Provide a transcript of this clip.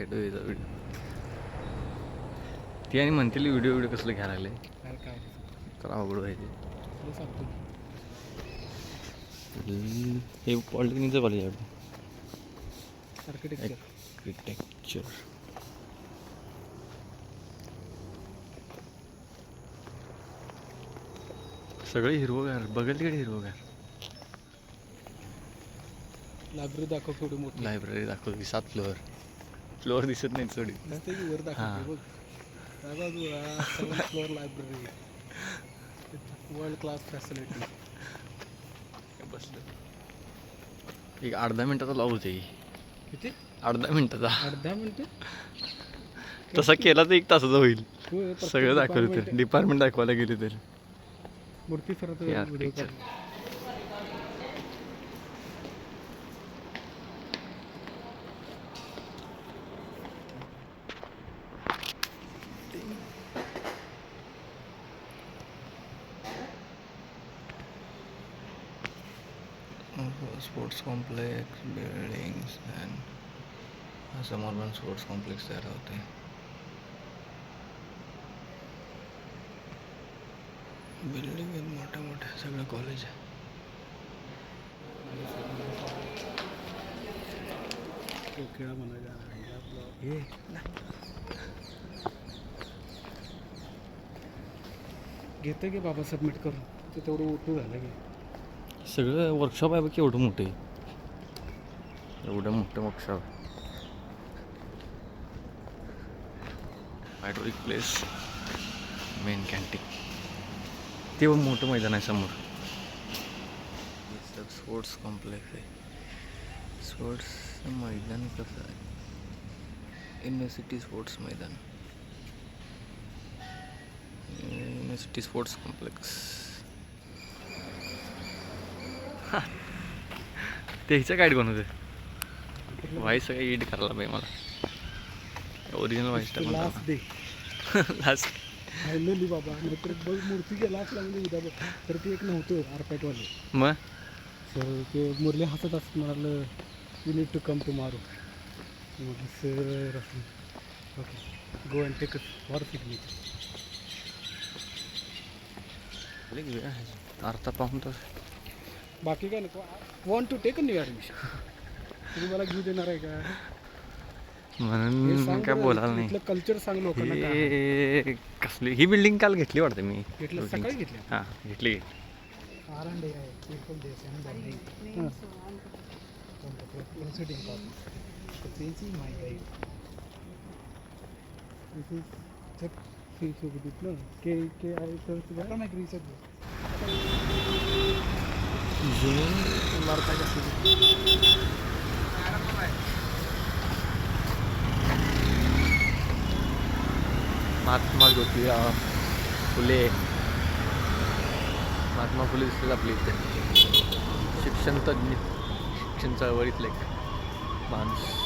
याचा व्हिडिओ ती आणि म्हणतील व्हिडिओ व्हिडिओ कसलं घ्यायला लागले. तर अवघड व्हायचे. हे पॉलिटेक्निकचं कॉलेज आहे आर्किटेक्चर सगळे हिरवगार बघेल तिकडे हिरवगार. लायब्ररी दाखव केवढी मोठी. लायब्ररी दाखवली सात फ्लोअर फ्लोअर दिसत नाही seven floor library world class facility बसलं. एक अर्धा मिनिटाचा लावू होते किती? अर्धा मिनिटाचा. अर्धा मिनिट? तसा केला तर एक तासाचा होईल. सगळं दाखवलं तर. डिपार्टमेंट दाखवायला गेले तर. मूर्ती सर हे architecture. Sports complex buildings and समोर पण स्पोर्ट्स कॉम्प्लेक्स तयार होते बिल्डिंग आहेत मोठ्या मोठ्या सगळं कॉलेज आहे खेळा म्हणायचा हे घेतं की बाबा सबमिट करून ते तेवढं ओटू झालं की सगळं वर्कशॉप आहे बघ एवढं मोठं. आहे एवढं मोठं workshop hydraulic place main canteen ते पण मोठं मैदान आहे समोर. स्पोर्ट्स कॉम्प्लेक्स आहे. स्पोर्ट्स मैदान कसं आहे? युनिव्हर्सिटी स्पोर्ट्स मैदान. युनिव्हर्सिटी स्पोर्ट्स कॉम्प्लेक्स त्याचं काय बनवते व्हाईस सगळं एडिट करायला पाहिजे मला. Original voice last day last finally बाबा. नाहीतर बघ मूर्ती लास्ट लागली उद्या बघ. तर ते एक नव्हतं आरपॅटवाले. मग? सर ते मुरली हसत असत म्हणालं you need to come to मारो म्हटलं sir okay go and take for signature अर्धा पाहून तर बाकी काय नको. Want to take new admission तुम्ही मला घेऊ देणार आहे का? हे म्हणून सांग काय बरं, बोलायला नाही. इथलं कल्चर सांग लोकांना हे कसली ही बिल्डिंग काल घेतली वाटते मी. घेतलं सकाळी घेतली. हां घेतली आरंडे आहे पीपल आणि के के आहे तर तुझ्या नाही रिसर्च जुनी इमारत आहे महात्मा ज्योतिराव फुले. महात्मा फुले दिसतात आपली इथे. शिक्षण तज्ञ शिक्षण चळवळीतले माणूस.